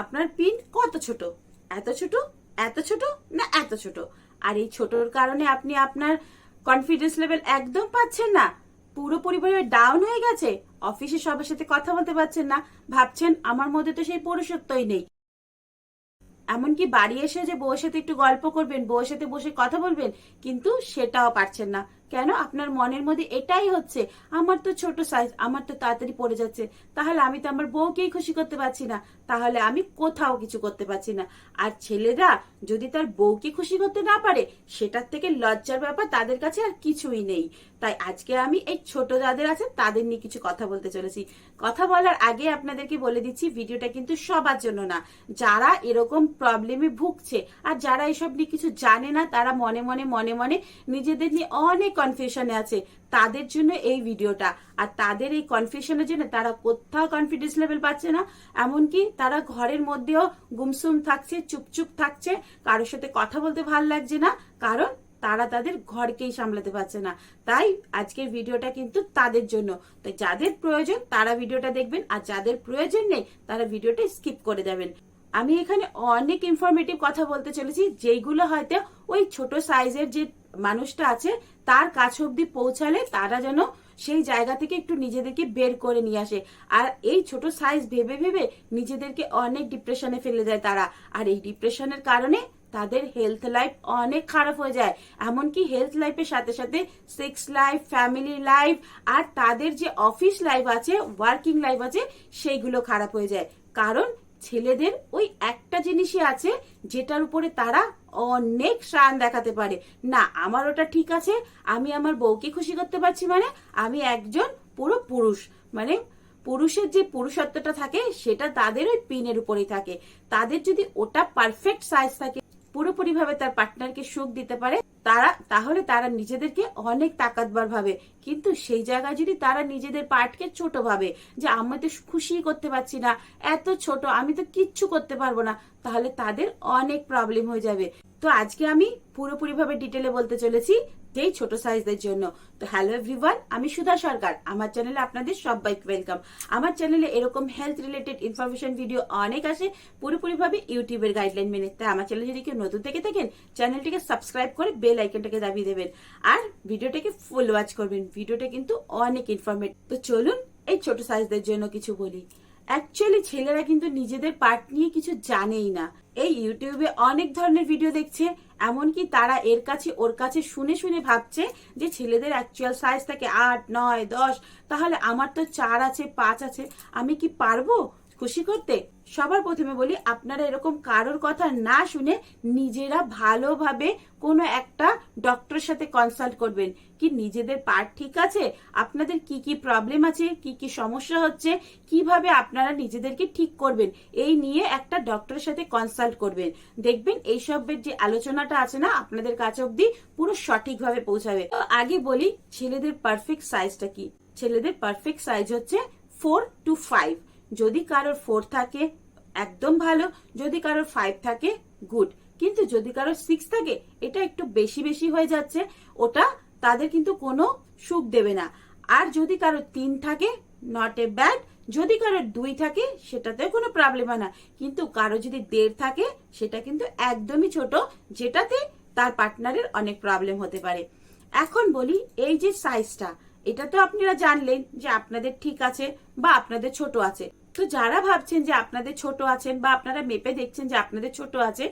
আপনার পিন কত ছোট? এত ছোট? এত ছোট? না, এত ছোট? আর এই ছোটর কারণে আপনি আপনার কনফিডেন্স লেভেল একদম পাচ্ছেন না। পুরো পরিবারের ডাউন হয়ে গেছে। অফিসে সবার সাথে কথা বলতে পারছেন না। ভাবছেন, আমার মধ্যে তো সেই পুরুষত্বই নেই। এমনকি বাড়ি এসে যে বউয়ের সাথে একটু গল্প করবেন, বউয়ের সাথে বসে কথা বলবেন, কিন্তু সেটাও পারছেন না। কেন? আপনার মনের মধ্যে এটাই হচ্ছে, আমার তো ছোট সাইজ আমার তো তাড়াতাড়ি পড়ে যাচ্ছে, তাহলে আমি তো আমার বউকেই খুশি করতে পারছি না, তাহলে আমি কোথাও কিছু করতে পারছি না। আর ছেলেরা যদি তার বউকে খুশি করতে না পারে, সেটার থেকে লজ্জার ব্যাপার তাদের কাছে আর কিছুই নেই। তাই আজকে আমি এই ছোট যাদের আছে, তাদের নিয়ে কিছু কথা বলতে চলেছি। কথা বলার আগে আপনাদেরকে বলে দিচ্ছি, ভিডিওটা কিন্তু সবার জন্য না। যারা এরকম প্রবলেমে ভুগছে, আর যারা এসব নিয়ে কিছু জানে না, তারা মনে মনে মনে মনে নিজেদের নিয়ে অনেক কনফিউশনে আছে। তাদের জন্য এই ভিডিওটা। আর তাদের এই কনফিউশনের জন্য তারা কোথাও কনফিডেন্স লেভেল পাচ্ছে না। এমনকি তারা ঘরের মধ্যেও গুমসুম থাকছে, চুপচুপ থাকছে। কারোর সাথে কথা বলতে ভালো লাগছে না। কারণ তারা তাদের ঘরকেই সামলাতে পারছে না। তাই আজকের ভিডিওটা কিন্তু তাদের জন্য। তাই যাদের প্রয়োজন তারা ভিডিওটা দেখবেন। আর যাদের প্রয়োজন নেই তারা ভিডিওটা স্কিপ করে যাবেন আমি এখানে অনেক ইনফরমেটিভ কথা বলতে চলেছি, যেইগুলো হয়তো ওই ছোট সাইজের যে মানুষটা আছে, তার কাছ অব্দি পৌঁছালে তারা যেন সেই জায়গা থেকে একটু নিজেদেরকে বের করে নিয়ে আসে। আর এই ছোট সাইজ ভেবে ভেবে নিজেদেরকে অনেক ডিপ্রেশনে ফেলে যায় তারা। আর এই ডিপ্রেশনের কারণে তাদের হেলথ লাইফ অনেক খারাপ হয়ে যায়। এমনকি হেলথ লাইফের সাথে সাথে সেক্স লাইফ ফ্যামিলি লাইফ আর তাদের যে অফিস লাইফ আছে ওয়ার্কিং লাইফ আছে, সেইগুলো খারাপ হয়ে যায়। কারণ ছেলেদের ওই একটা জিনিসই আছে যেটার উপরে তারা অনেক শান দেখাতে পারে। না, আমার ওটা ঠিক আছে, আমি আমার বউকে খুশি করতে পারছি মানে আমি একজন পুরো পুরুষ মানে পুরুষের যে পুরুষত্বটা থাকে সেটা তাদের ওই পিনের উপরেই থাকে। তাদের যদি ওটা পারফেক্ট সাইজ থাকে, পুরোপুরিভাবে তার পার্টনারকে সুখ দিতে পারে। তারা, তাহলে তারা নিজেদেরকে অনেক তাকাতবার ভাবে। কিন্তু সেই জায়গায় যদি তারা নিজেদের পার্টকে ছোট ভাবে, যে আমি তো খুশি করতে পারছি না, এত ছোট, আমি তো কিচ্ছু করতে পারব না, তাহলে তাদের অনেক প্রবলেম হয়ে যাবে। তো আজকে আমি পুরোপুরিভাবে ডিটেলে বলতে চলেছি যেই ছোট সাইজদের জন্য। তো হ্যালো এভরিওয়ান আমি সুধা সরকার। আমার চ্যানেলে আপনাদের সবাইকে ওয়েলকাম আমার চ্যানেলে এরকম হেলথ রিলেটেড ইনফরমেশন ভিডিও অনেক আসে, পুরোপুরিভাবে ইউটিউবের গাইডলাইন মেনে। তাই আমার চ্যানেলে যদি কেউ নতুন থেকে থাকেন চ্যানেলটিকে সাবস্ক্রাইব করে বেল আইকনটাকে দাবিয়ে দেবেন। আর ভিডিওটাকে ফুল ওয়াচ করবেন। ভিডিওটা কিন্তু অনেক ইনফরমেটিভ তো চলুন এই ছোট সাইজদের জন্য কিছু বলি। অ্যাকচুয়ালি ছেলেরা কিন্তু নিজেদের পার্ট নিয়ে কিছু জানেই না। এই ইউটিউবে অনেক ধরনের ভিডিও দেখছে। এমনকি তারা এর কাছে, ওর কাছে শুনে শুনে ভাবছে যে ছেলেদের অ্যাকচুয়াল সাইজ থাকে আট, নয়, দশ, তাহলে আমার তো চার আছে, পাঁচ আছে, আমি কি পারব খুশি করতে? সবার প্রথমে বলি, আপনারা এরকম কারোর কথা না শুনে নিজেরা ভালোভাবে কোনো একটা ডক্টরের সাথে কনসাল্ট করবেন। কি নিজেদের পার্ট ঠিক আছে? আপনাদের কি কি প্রবলেম আছে? কি কি সমস্যা হচ্ছে? কীভাবে আপনারা নিজেদেরকে ঠিক করবেন? এই নিয়ে একটা ডক্টরের সাথে কনসাল্ট করবেন। দেখবেন এইসবের যে আলোচনাটা আছে না, আপনাদের কাছে অব্দি পুরো সঠিকভাবে পৌঁছাবে। আগে বলি, ছেলেদের পারফেক্ট সাইজটা কি? ছেলেদের পারফেক্ট সাইজ হচ্ছে ফোর টু ফাইভ যদি কারোর ফোর থাকে, একদম ভালো। যদি কারোর ফাইভ থাকে গুড কিন্তু যদি কারোর সিক্স থাকে, এটা একটু বেশি বেশি হয়ে যাচ্ছে, ওটা তাদের কিন্তু কোনো সুখ দেবে না। আর যদি কারও তিন থাকে নট এ ব্যাড যদি কারোর দুই থাকে, সেটাতে কোনো প্রবলেম হয় না। কিন্তু কারও যদি দেড় থাকে, সেটা কিন্তু একদমই ছোট, যেটাতে তার পার্টনারের অনেক প্রবলেম হতে পারে। এখন বলি, এই যে সাইজটা এটা তো আপনারা জানলেন যে আপনাদের ঠিক আছে বা আপনাদের ছোট আছে। তো যারা ভাবছেন যে আপনাদের ছোট আছেন বা আপনারা মেপে দেখছেন যে আপনাদের ছোট আছে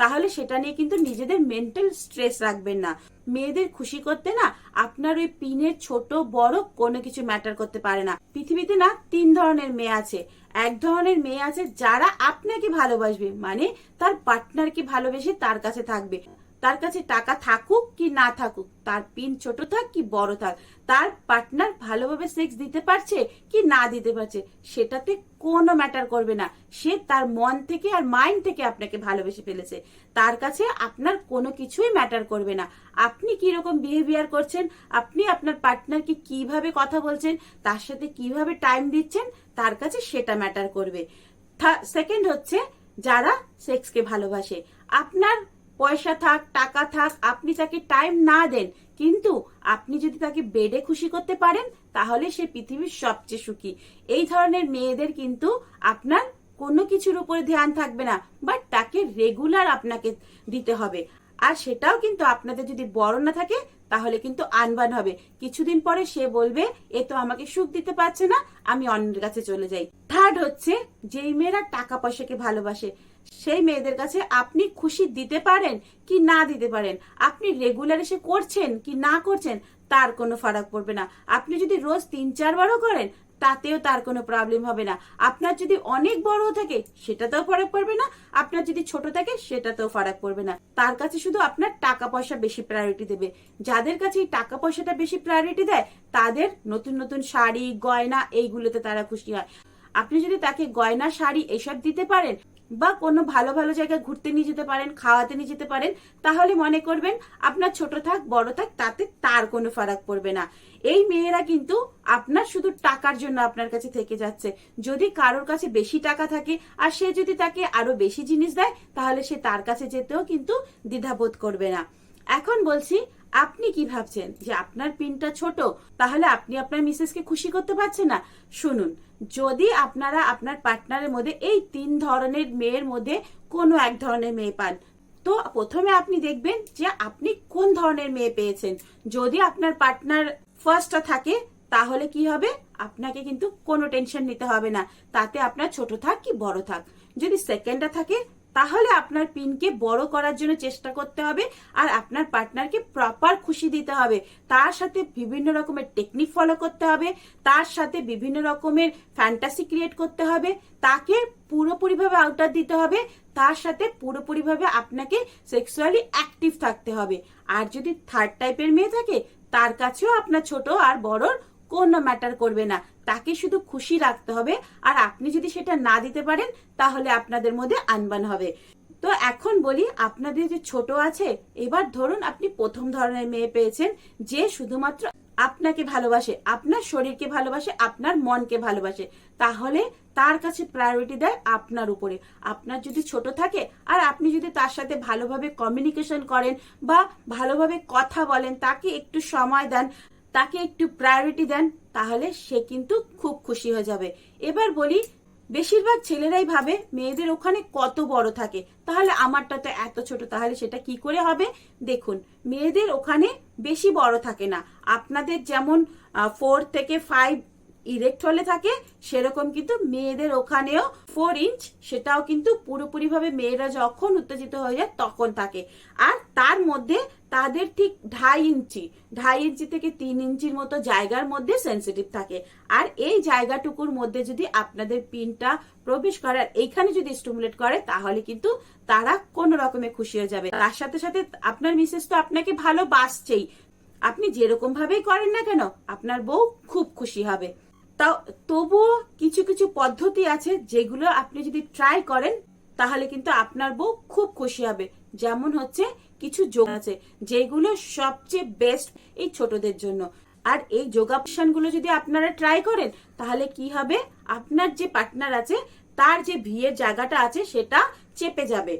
তাহলে সেটা নিয়ে কিন্তু নিজেদের মেন্টাল স্ট্রেস রাখবেন না। মেয়েদের খুশি করতে না আপনার ওই পিনের ছোট, বড় কোনো কিছু ম্যাটার করতে পারে না। পৃথিবীতে না তিন ধরনের মেয়ে আছে। এক ধরনের মেয়ে আছে যারা আপনাকে ভালোবাসবে মানে তার পার্টনারকে ভালোবেসে তার কাছে থাকবে। তার কাছে টাকা থাকুক কি না থাকুক, তার পিন ছোট থাক কি বড় থাক, তার পার্টনার ভালোভাবে সেক্স দিতে পারছে কি না দিতে পারছে, সেটাতে কোনো ম্যাটার করবে না। সে তার মন থেকে আর মাইন্ড থেকে আপনাকে ভালোবেসে ফেলেছে। তার কাছে আপনার কোনো কিছুই ম্যাটার করবে না। আপনি কি রকম বিহেভিয়ার করছেন, আপনি আপনার পার্টনারকে কীভাবে কথা বলছেন, তার সাথে কীভাবে টাইম দিচ্ছেন, তার কাছে সেটা ম্যাটার করবে। সেকেন্ড হচ্ছে যারা সেক্সকে ভালোবাসে। আপনার পয়সা থাক, টাকা থাক, আপনি তাকে টাইম না দেন, কিন্তু আপনি যদি তাকে বেডে খুশি করতে পারেন, তাহলে সে পৃথিবীর সবচেয়ে সুখী। এই ধরনের মেয়েদের কিন্তু আপনার কোনো কিছুর উপরে ধ্যান থাকবে না বাট তাকে রেগুলার আপনাকে দিতে হবে। আর সেটাও কিন্তু আপনাদের যদি বড় না থাকে, তাহলে কিন্তু আনবান হবে। কিছুদিন পরে সে বলবে, এ তো আমাকে সুখ দিতে পারছে না, আমি অন্যের কাছে চলে যাই। থার্ড হচ্ছে, যেই মেয়েরা টাকা পয়সাকে ভালোবাসে সেই মেয়েদের কাছে আপনি খুশি দিতে পারেন কি না দিতে পারেন? আপনি রেগুলার এসে করছেন কি না করছেন তার কোনো ফারাক পড়বে না। আপনি যদি রোজ তিন চারবারও করেন, তাতেও তার কোনো প্রবলেম হবে না। আপনার যদি অনেক বড় থাকে, সেটাতেও ফারাক পড়বে না। আপনার যদি ছোট থাকে, সেটাতেও ফারাক পড়বে না। তার কাছে শুধু আপনার টাকা পয়সা বেশি প্রায়োরিটি দেবে। যাদের কাছে এই টাকা পয়সাটা বেশি প্রায়োরিটি দেয়, তাদের নতুন নতুন শাড়ি, গয়না, এইগুলোতে তারা খুশি হয়। আপনি যদি তাকে গয়না, শাড়ি, এসব দিতে পারেন বা কোনো ভালো ভালো জায়গায় ঘুরতে নিয়ে যেতে পারেন, খাওয়াতে নিয়ে যেতে পারেন, তাহলে মনে করবেন আপনার ছোট থাক, বড় থাক, তাতে তার কোনো ফারাক পড়বে না। এই মেয়েরা কিন্তু আপনার শুধু টাকার জন্য আপনার কাছে থেকে যাচ্ছে। যদি কারোর কাছে বেশি টাকা থাকে আর সে যদি তাকে আরও বেশি জিনিস দেয়, তাহলে সে তার কাছে যেতেও কিন্তু দ্বিধাবোধ করবে না। এখন বলছি আপনি কি ভাবছেন যে আপনার পিনটা ছোট, তাহলে আপনি আপনার মিসেসকে খুশি করতে পারছেন না? শুনুন, যদি আপনারা আপনার পার্টনারের মধ্যে এই তিন ধরনের মেয়ের মধ্যে কোনো এক ধরনের মেয়ে পান, তো প্রথমে আপনি দেখবেন যে আপনি কোন ধরনের মেয়ে পেয়েছেন। যদি আপনার পার্টনার ফার্স্টটা থাকে, তাহলে কি হবে? আপনাকে কিন্তু কোনো টেনশন নিতে হবে না। তাতে আপনার ছোট থাক কি বড় থাক। যদি সেকেন্ডটা থাকে তাহলে আপনার পিনকে বড় করার জন্য চেষ্টা করতে হবে আর আপনার পার্টনারকে প্রপার খুশি দিতে হবে। তার সাথে বিভিন্ন রকমের টেকনিক ফলো করতে হবে, তার সাথে বিভিন্ন রকমের ফ্যান্টাসি ক্রিয়েট করতে হবে, তাকে পুরোপুরিভাবে আউটার দিতে হবে, তার সাথে পুরোপুরিভাবে আপনাকে সেক্সুয়ালি অ্যাক্টিভ থাকতে হবে। আর যদি থার্ড টাইপের মেয়ে থাকে, তার কাছেও আপনার ছোট আর বড়র কোনো ম্যাটার করবে না। তাকে শুধু খুশি রাখতে হবে। আর আপনি যদি সেটা না দিতে পারেন, তাহলে আপনাদের মধ্যে আনবান হবে। তো এখন বলি, আপনাদের যে ছোট আছে, এবার ধরুন আপনি প্রথম ধরনের মেয়ে পেয়েছেন, যে শুধুমাত্র আপনাকে ভালোবাসে, আপনার শরীরকে ভালোবাসে, আপনার মনকে ভালোবাসে। তাহলে তার কাছে প্রায়োরিটি দেয় আপনার উপরে। আপনার যদি ছোট থাকে, আর আপনি যদি তার সাথে ভালোভাবে কমিউনিকেশন করেন বা ভালোভাবে কথা বলেন, তাকে একটু সময় দেন, তাকে একটু প্রায়োরিটি দেন তাহলে সে কিন্তু খুব খুশি হয়ে যাবে। এবার বলি, বেশিরভাগ ছেলেরাই ভাবে মেয়েদের ওখানে কত বড় থাকে। তাহলে আমারটা তো এত ছোট, তাহলে সেটা কি করে হবে? দেখুন, মেয়েদের ওখানে বেশি বড় থাকে না। আপনাদের যেমন ফোর থেকে ফাইভ ইরেক্ট হলে থাকে, সেরকম কিন্তু মেয়েদের ওখানেও ফোর ইঞ্চ সেটাও কিন্তু পুরোপুরিভাবে মেয়েরা যখন উত্তেজিত হয়ে যায় তখন থাকে। আর তার মধ্যে তাদের ঠিক ঢাই ইঞ্চি ঢাই ইঞ্চি থেকে তিন ইঞ্চির মতো জায়গার মধ্যে সেন্সিটিভ থাকে। আর এই জায়গাটুকুর মধ্যে যদি আপনাদের পিনটা প্রবেশ করে আর এইখানে যদি স্টিমুলেট করে, তাহলে কিন্তু তারা কোনো রকমে খুশি হয়ে যাবে। তার সাথে সাথে আপনার মিসেস তো আপনাকে ভালোবাসছেই। আপনি যেরকম ভাবেই করেন না কেন, আপনার বউ খুব খুশি হবে। তাও তবুও কিছু কিছু পদ্ধতি আছে যেগুলো আপনি যদি ট্রাই করেন, তাহলে কিন্তু আপনার বউ খুব খুশি হবে। যেমন হচ্ছে কিছু যোগ আছে যেগুলো সবচেয়ে বেস্ট এই ছোটদের জন্য। আর এই যোগাসনগুলো যদি আপনারা ট্রাই করেন, তাহলে কি হবে? আপনার যে পার্টনার আছে, তার যে ভিয়ের জায়গাটা আছে, সেটা চেপে যাবে।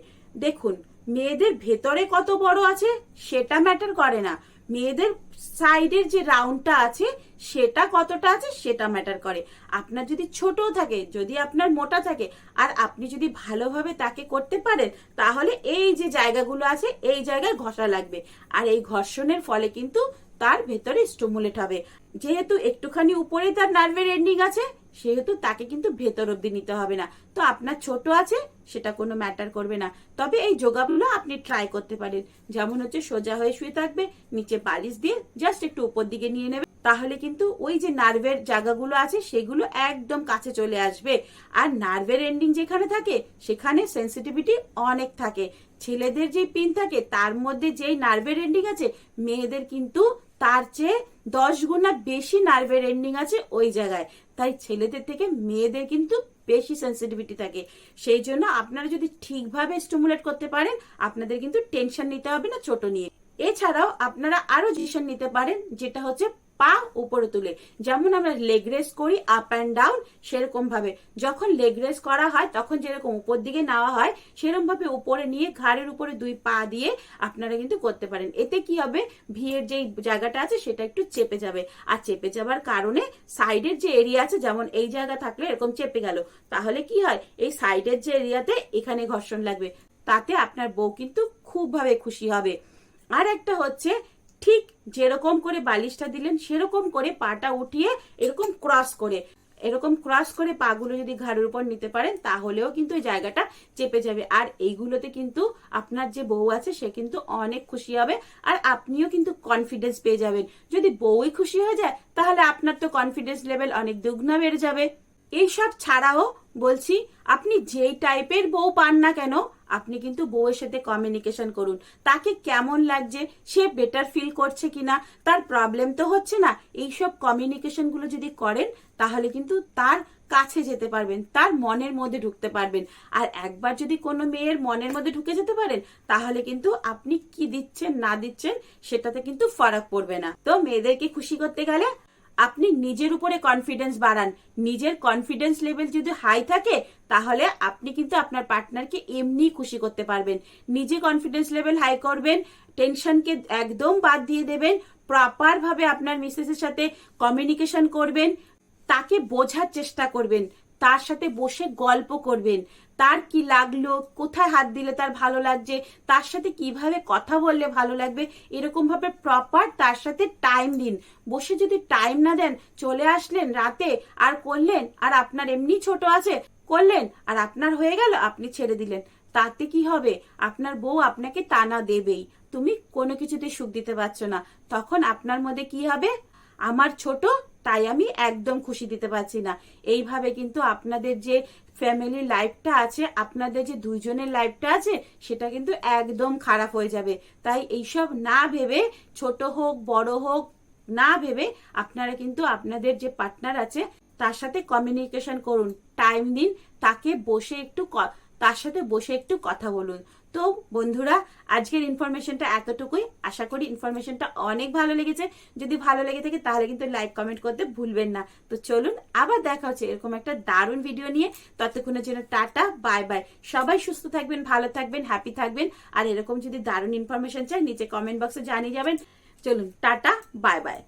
দেখুন, মেয়েদের ভেতরে কত বড় আছে, সেটা ম্যাটার করে না। মেয়েদের সাইডের যে রাউন্ডটা আছে, সেটা কতটা আছে সেটা ম্যাটার করে। আপনার যদি ছোট থাকে, যদি আপনার মোটা থাকে, আর আপনি যদি ভালোভাবে তাকে করতে পারেন, তাহলে এই যে জায়গাগুলো আছে, এই জায়গায় ঘষা লাগবে। আর এই ঘর্ষণের ফলে কিন্তু তার ভেতরে স্টোমুলেট হবে। যেহেতু একটুখানি উপরে তার নার্ভের এন্ডিং আছে, সেহেতু তাকে কিন্তু ভেতর অব্দি নিতে হবে না। তো আপনার ছোট আছে, সেটা কোনো ম্যাটার করবে না। তবে এই যোগাগুলো আপনি ট্রাই করতে পারেন। যেমন হচ্ছে সোজা হয়ে শুয়ে থাকবে, নিচে বালিশ দিয়ে জাস্ট একটু উপর দিকে নিয়ে নেবে। তাহলে কিন্তু ওই যে নার্ভের জায়গাগুলো আছে, সেগুলো একদম কাছে চলে আসবে। আর নার্ভের এন্ডিং যেখানে থাকে, সেখানে সেন্সিটিভিটি অনেক থাকে। ছেলেদের যে পিন থাকে, তার মধ্যে যেই নার্ভের এন্ডিং আছে, মেয়েদের কিন্তু তার চেয়ে দশ গুণা বেশি নার্ভের এন্ডিং আছে ওই জায়গায়। তাই ছেলেদের থেকে মেয়েদের কিন্তু বেশি সেন্সিটিভিটি থাকে। সেই জন্য আপনারা যদি ঠিকভাবে স্টিমুলেট করতে পারেন, আপনাদের কিন্তু টেনশন নিতে হবে না ছোট নিয়ে। এছাড়াও আপনারা আরও ডিসিশন নিতে পারেন, যেটা হচ্ছে পা উপরে তুলে। যেমন আমরা লেগ রেস করি আপ অ্যান্ড ডাউন সেরকম ভাবে যখন লেগ রেস করা হয়, তখন যেরকম উপর দিকে নেওয়া হয় সেরকম ভাবে উপরে নিয়ে ঘাড়ের উপরে দুই পা দিয়ে আপনারা কিন্তু করতে পারেন। এতে কি হবে? ভিয়ের যেই জায়গাটা আছে, সেটা একটু চেপে যাবে। আর চেপে যাবার কারণে সাইডের যে এরিয়া আছে, যেমন এই জায়গা থাকলে এরকম চেপে গেল। তাহলে কি হয়? এই সাইডের যে এরিয়াতে এখানে ঘর্ষণ লাগবে। তাতে আপনার বউ কিন্তু খুব ভাবে খুশি হবে। আর একটা হচ্ছে ঠিক যেরকম করে বালিশটা দিলেন, সেরকম করে পাটা উঠিয়ে এরকম ক্রস করে, এরকম ক্রস করে পাগুলো যদি ঘাড়ের উপর নিতে পারেন, তাহলেও কিন্তু এই জায়গাটা চেপে যাবে। আর এইগুলোতে কিন্তু আপনার যে বউ আছে, সে কিন্তু অনেক খুশি হবে আর আপনিও কিন্তু কনফিডেন্স পেয়ে যাবেন। যদি বউই খুশি হয়ে যায়, তাহলে আপনার তো কনফিডেন্স লেভেল অনেক দুগুণা বেড়ে যাবে। এইসব ছাড়াও বলছি, আপনি যেই টাইপের বউ পান না কেন, আপনি কিন্তু বউয়ের সাথে কমিউনিকেশন করুন। তাকে কেমন লাগছে, সে বেটার ফিল করছে কিনা, তার প্রবলেম তো হচ্ছে না, এইসব কমিউনিকেশনগুলো যদি করেন, তাহলে কিন্তু তার কাছে যেতে পারবেন, তার মনের মধ্যে ঢুকতে পারবেন। আর একবার যদি কোনো মেয়ের মনের মধ্যে ঢুকে যেতে পারেন, তাহলে কিন্তু আপনি কি দিচ্ছেন, না দিচ্ছেন, সেটাতে কিন্তু ফারাক পড়বে না। তো মেয়েদেরকে খুশি করতে গেলে আপনি নিজের উপরে কনফিডেন্স বাড়ান। নিজের কনফিডেন্স লেভেল যদি হাই থাকে, তাহলে আপনি কিন্তু আপনার পার্টনারকে এমনি খুশি করতে পারবেন। নিজে কনফিডেন্স লেভেল হাই করবেন টেনশনকে একদম বাদ দিয়ে দেবেন প্রপারভাবে আপনার মিসেসের সাথে কমিউনিকেশন করবেন, তাকে বোঝার চেষ্টা করবেন। তার সাথে বসে গল্প করবেন। তার কি লাগল? কোথায় হাত দিলে তার ভালো লাগছে? তার সাথে কীভাবে কথা বললে ভালো লাগবে? এরকম ভাবে প্রপার তার সাথে টাইম দিন। বসে যদি টাইম না দেন, চলে আসলেন রাতে, আর করলেন, আর আপনার এমনি ছোট আছে, করলেন, আর আপনার হয়ে গেল, আপনি ছেড়ে দিলেন। তাতে কি হবে? আপনার বউ আপনাকে টানা দেবেই। তুমি কোনো কিছুতে সুখ দিতে পারছ না। তখন আপনার মধ্যে কি হবে? আমার ছোট তাই আমি একদম খুশি দিতে পারছি না। এইভাবে কিন্তু আপনাদের যে ফ্যামিলি লাইফটা আছে, আপনাদের যে দুইজনের লাইফটা আছে, সেটা কিন্তু একদম খারাপ হয়ে যাবে। তাই এইসব না ভেবে, ছোট হোক, বড় হোক, না ভেবে আপনারা কিন্তু আপনাদের যে পার্টনার আছে, তার সাথে কমিউনিকেশন করুন টাইম দিন, তাকে বসে একটু তার সাথে বসে একটু কথা বলুন। তো বন্ধুরা, আজকের ইনফরমেশনটা এতটুকুই। আশা করি ইনফরমেশনটা অনেক ভালো লেগেছে। যদি ভালো লেগে থাকে তাহলে কিন্তু লাইক কমেন্ট করতে ভুলবেন না। তো চলুন, আবার দেখা হচ্ছে এরকম একটা দারুণ ভিডিও নিয়ে। ততক্ষণের জন্য টাটা বাই বাই সবাই সুস্থ থাকবেন, ভালো থাকবেন হ্যাপি থাকবেন। আর এরকম যদি দারুণ ইনফরমেশন চাই, নিচে কমেন্ট বক্সে জানিয়ে যাবেন। চলুন, টাটা বাই বাই